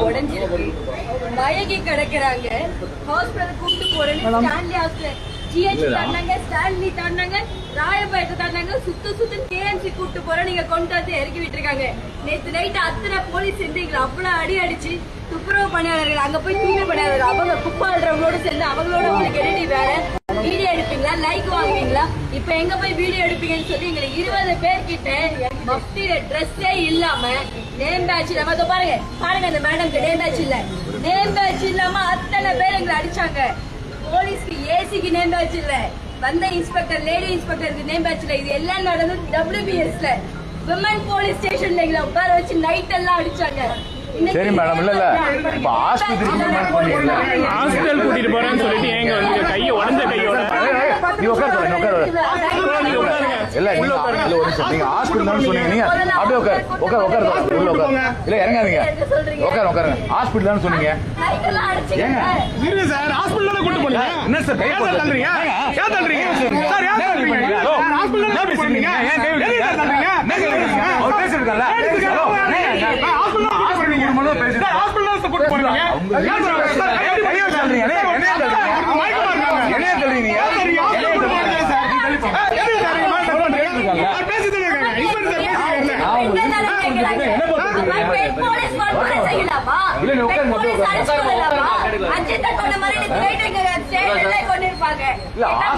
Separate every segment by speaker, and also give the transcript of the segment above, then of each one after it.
Speaker 1: உடைஞ்சிருக்கு மயங்கி கிடக்குறாங்க. ஹாஸ்பிட்டல் கூப்பிட்டு போறேன்னு ஸ்டான்லி ஹாஸ்பிட்டல் ஜிஹெச் தந்தாங்க ஸ்டான்லி தந்தாங்க ராயப்பேட்டை தந்தாங்க சுத்து சுத்து கேஎம்சி கூப்பிட்டு போறேன் நீங்க கொண்டு வந்து இறக்கி விட்டுருக்காங்க. நேத்து நைட் அத்தனை போலீஸ் சேர்ந்து எங்களை அவ்வளவு அடி அடிச்சு துப்புரவு பணியாளர்கள் அங்க போய் தூய்மை பணியாளர்கள் அவங்க குப்பாடுறவங்களோட சேர்ந்து அவங்களோட உங்களுக்கு வேலை வீடியோ எடுப்பீங்களா? லைக் வாங்குவீங்களா இப்ப எங்க போய் வீடியோ எடுப்பீங்கன்னு சொல்லி எங்களை இருபது பேர் கிட்ட மஃப்டியில ட்ரெஸ்ஸே இல்லாம நேம் பேட்ச் இல்லாம இதோ பாருங்க பாருங்க அந்த மேடம்க்கு நேம் பேட்ச் இல்ல. நேம் பேட்ச் இல்லாம அத்தனை பேர் எங்களை அடிச்சாங்க. போலீஸ்க்கு ஏசிக்கு நேம் பேட்ச் இல்ல. வந்த இன்ஸ்பெக்டர் லேடி இன்ஸ்பெக்டருக்கு நேம் பேட்ச் இல்ல. இது எல்லாம் நடந்தது டபிள்யூபிஎஸ்ல விமன் போலீஸ் ஸ்டேஷன்ல எங்களை உட்கார வச்சு நைட் எல்லாம் அடிச்சாங்க.
Speaker 2: சரி மேடம் இல்ல இல்ல. இப்ப ஆஸ்பத்திரிக்கு
Speaker 3: ஹாஸ்பிட்டல் கூட்டிட்டு போறேன்னு சொல்லிட்டு ஏங்க வந்து கையை உடஞ்ச கையோட
Speaker 2: நீ உட்கார் நீ உட்கார் இல்ல நீங்க இல்ல ஒரு நிமிஷம். நீங்க ஹாஸ்பிட்டல் சொன்னீங்க. நீங்க அப்படியே உட்கார். உட்கார் உட்கார். உள்ள உட்கார். இல்ல இறங்காதீங்க. உட்கார் உட்காருங்க ஹாஸ்பிட்டல் சொன்னீங்க. ஏங்க?
Speaker 3: இருங்க சார் ஹாஸ்பிட்டல் கூட்டு போனீங்க?
Speaker 2: என்ன சார்
Speaker 3: ஏன் சார் தள்ளுறீங்க? ஏன் தள்ளுறீங்க? சார் ஏன் தள்ளுறீங்க. ஹாஸ்பிட்டல் போனீங்க?
Speaker 2: பேசுறீங்க? ஏன்? அவர்? ஹாஸ்பிட்டல்
Speaker 3: ஹாஸ்பிட்டல் கூட்டு
Speaker 2: தள்ளுறீங்க.
Speaker 3: மயக்கமா இருக்காங்க.
Speaker 2: என்னைய தள்ளுறீங்க.
Speaker 3: ஏன் சார்
Speaker 2: என்னைய
Speaker 3: ஹாஸ்பிட்டல் கூட்டு போனீங்க சார்
Speaker 2: நீ தள்ளி போங்க.
Speaker 3: எதுக்கு சார் நீங்க
Speaker 2: எவ்வளவு நேரம் இருக்காங்க?
Speaker 3: அவர் பேசிட்டு இருக்காங்க இன்ஸ்பெக்டர் சார் பேசிட்டு
Speaker 2: நான் உங்களுக்கு என்ன போட்டுருக்கீங்க?
Speaker 1: பெண் போலீஸ் வன்முறை செய்யலாமா?
Speaker 2: இல்ல, நீ உட்காரு,
Speaker 1: பெண் போலீஸ்
Speaker 2: உட்காரு.
Speaker 1: அரெஸ்ட் பண்ணலாமா? அஜித்தை கொண்ட மாதிரி நீங்க கைதுங்க, ஸ்டேஷன்ல கொண்டிருப்பாங்க.
Speaker 2: இல்ல,
Speaker 1: ஏன்னா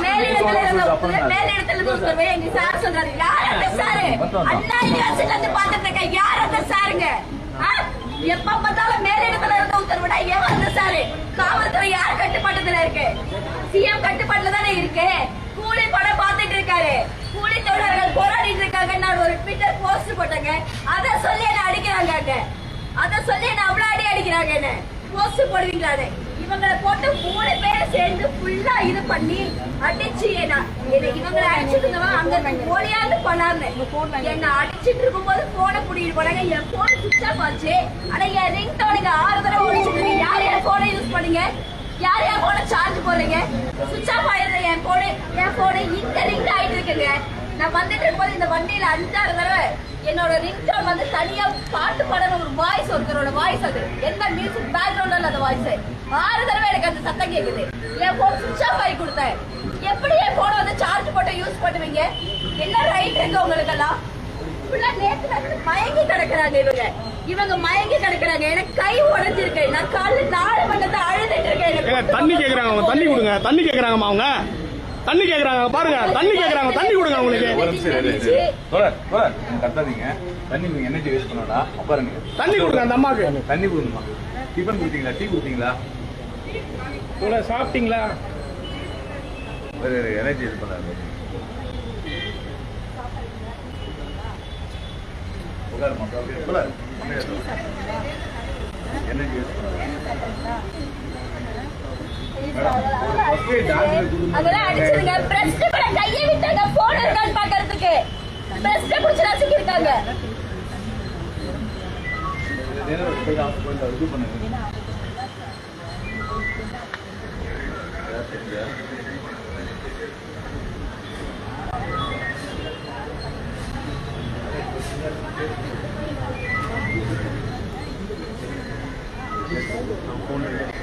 Speaker 1: மேலிடத்துல மேலிடத்துல இருந்து ஒருத்தர் போய் எங்க சார் சொல்றாரு. யார் அந்த சாரு? அண்ணா யூனிவர்சிட்டில இருந்து பார்த்துட்டு இருக்கேன். யார் அந்த சாருங்க? ஆ? எப்ப பார்த்தாலும் மேலிடத்துல இருந்து உத்தரவிட ஏன் அந்த சாரு காவல்துறை யார் கட்டுப்பாட்டுல இருக்கு சிஎம் கட்டுப்பாட்டுல தானே இருக்கு கூலி படம் பார்த்துட்டு இருக்காரு கூலி தொழிலாளர்கள் போராடிட்டு இருக்காங்க நான் ஒரு ட்விட்டர் போஸ்ட் போட்டேங்க. அத சொல்லி என்ன அடிக்கிறாங்க அங்க அத சொல்லி என்ன அவ்வளவு அடி அடிக்கிறாங்க என்ன போஸ்ட் போடுவீங்களான்னு இவங்களை போட்டு மூணு பேரை சேர்ந்து ஃபுல்லா இது பண்ணி அடிச்சு என்ன இவங்களை அடிச்சிருந்தவன் அங்க போலியாந்து பண்ணாருன்னு என்ன அடிச்சிட்டு இருக்கும்போது போனை புடிக்கிட்டு போனாங்க என் போன் சுவிச் ஆஃப் ஆச்சு. ஆனா என் ரிங் டோனுக்கு ஆறு தடவை ஒழிச்சிட்டு யார் என் போனை யூஸ் பண்ணீங்க? யார் என் போனை சார்ஜ் போடுறீங்க? சுவிச் ஆஃப் ஆயிருந்த என் போனு என் போனு இந்த ரிங் ஆயிட்டு இருக்குங்க. நான் வந்துட்டு இருக்கும்போது இந்த வண்டியில அஞ்சாறு தடவை என்னோட ரிங்டோன் வந்து தனியா பாட்டு பாடுற ஒரு வாய்ஸ் ஒருத்தரோட வாய்ஸ் அது. எந்த மியூசிக் பேக்ரவுண்ட்ல இல்லாத வாய்ஸ் ஆறு தடவை எனக்கு அந்த சத்தம் கேக்குது. என் போன் சுவிச் ஆஃப் ஆகி கொடுத்தேன். எப்படி என் போனை வந்து சார்ஜ் போட்டு யூஸ் பண்ணுவீங்க? என்ன ரைட் இருக்கு உங்களுக்கெல்லாம்? ஃபுல்லா மயங்கி கிடக்குறாங்க இவங்க. இவங்க மயங்கி கிடக்குறாங்க. எனக்கு கை உடைஞ்சிருக்கு. நான் காலைல நாலு மணி நேரத்தை அழுதுட்டு இருக்கேன். எனக்கு
Speaker 3: தண்ணி கேக்குறாங்க தண்ணி கொடுங்க. தண்ணி கேக்குறாங்கம்மா அவங்க. தண்ணி கேக்குறாங்க பாருங்க தண்ணி கேக்குறாங்க தண்ணி கொடுங்க
Speaker 2: நீங்க கத்தாதீங்க. தண்ணி நீங்க எனர்ஜி வேஸ்ட் பண்ணடா உட்காருங்க
Speaker 3: தண்ணி கொடுங்க அந்த அம்மாக்கு
Speaker 2: தண்ணி கொடுங்கம்மா. டிஃபன் கொடுத்தீங்களா? டீ கொடுத்தீங்களா?
Speaker 3: இவ்வளோ சாப்பிட்டீங்களா?
Speaker 2: எனர்ஜி இது பண்ணாரு எனர்ஜி வேஸ்ட் பண்ணாரு
Speaker 1: அதெல்லாம் அடிச்சிருங்க பிரஸ்ட் கூட கையை விட்டாங்க. போன் இருக்கான்னு பாக்குறதுக்கு பிரஸ்ட் புடிச்சு நசுக்கி இருக்காங்க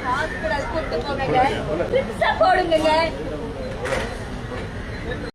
Speaker 1: ஹாஸ்பிட்டல் போடுங்க